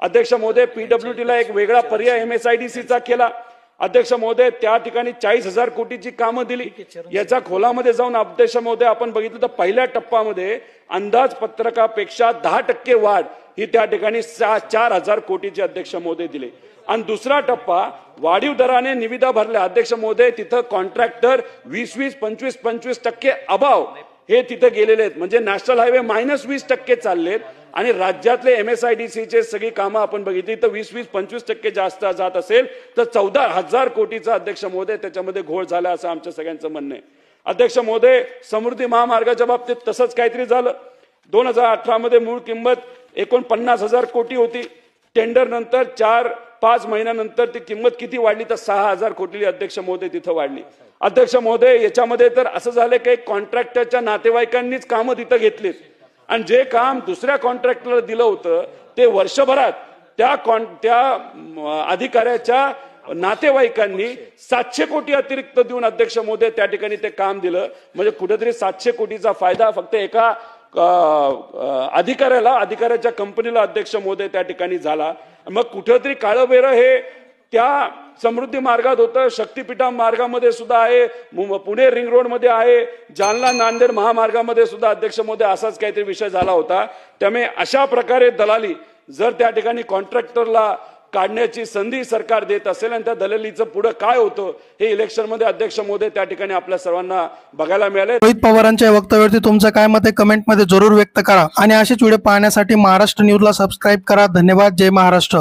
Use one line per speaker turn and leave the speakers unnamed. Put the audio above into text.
अध्यक्ष महोदय पीडब्ल्यूडी ला एक वेगळा पर्याय एमएसआयडीसीचा केला. अध्यक्ष महोदय त्या ठिकाणी चाळीस हजार कोटीची कामं दिली. याच्या खोलामध्ये जाऊन अध्यक्ष महोदय आपण बघितलं तर पहिल्या टप्प्यामध्ये अंदाजपत्रकापेक्षा दहा टक्के वाढ ही त्या ठिकाणी चार हजार कोटीचे अध्यक्ष महोदय दिले. आणि दुसरा टप्पा वाढीव दराने निविदा भरल्या. अध्यक्ष महोदय तिथं कॉन्ट्रॅक्टर वीस वीस पंचवीस पंचवीस टक्के अभाव हे तिथं गेलेले आहेत. म्हणजे नॅशनल हायवे मायनस वीस टक्के चाललेत. आणि राज्यातले एम एस आय डी सीचे सगळी कामं आपण बघितली तर वीस वीस पंचवीस टक्के जास्त जात असेल तर चौदा हजार कोटीचा अध्यक्ष महोदय त्याच्यामध्ये घोळ झाला असं आमच्या सगळ्यांचं म्हणणं आहे. अध्यक्ष महोदय समृद्धी महामार्गाच्या बाबतीत तसंच काहीतरी झालं. दोन हजार अठरा मध्ये मूळ किंमत एकोणपन्नास हजार कोटी होती. टेंडर नंतर चार पाच महिन्यानंतर ती किंमत किती वाढली तर सहा हजार कोटी अध्यक्ष महोदय तिथं वाढली. अध्यक्ष महोदय याच्यामध्ये तर असं झालं की कॉन्ट्रॅक्टरच्या नातेवाईकांनीच कामं तिथं घेतलीत. आणि जे काम दुसऱ्या कॉन्ट्रॅक्टरला दिलं होतं ते वर्षभरात त्या कॉन त्या अधिकाऱ्याच्या नातेवाईकांनी सातशे कोटी अतिरिक्त देऊन अध्यक्ष मोदे त्या ठिकाणी ते काम दिलं. म्हणजे कुठेतरी सातशे कोटीचा फायदा फक्त एका अधिकाऱ्याला अधिकाऱ्याच्या कंपनीला अध्यक्ष मोदे त्या ठिकाणी झाला. मग कुठेतरी काळबेर हे त्या समृद्धी मार्गात होतं. शक्तीपीठा मार्गामध्ये सुद्धा आहे. पुणे रिंग रोडमध्ये आहे. जालना नांदेड महामार्गामध्ये सुद्धा अध्यक्ष मोदी असाच काहीतरी विषय झाला होता. त्यामुळे अशा प्रकारे दलाली जर त्या ठिकाणी कॉन्ट्रॅक्टरला काढण्याची संधी सरकार देत असेल आणि त्या दलालीचं पुढे काय होतं हे इलेक्शनमध्ये अध्यक्ष मोदी त्या ठिकाणी आपल्या सर्वांना बघायला मिळाले
रोहित पवारांच्या वक्तव्यावरती तुमचं काय मत आहे? कमेंटमध्ये जरूर व्यक्त करा. आणि असेच व्हिडिओ पाहण्यासाठी महाराष्ट्र न्यूजला सबस्क्राईब करा. धन्यवाद. जय महाराष्ट्र.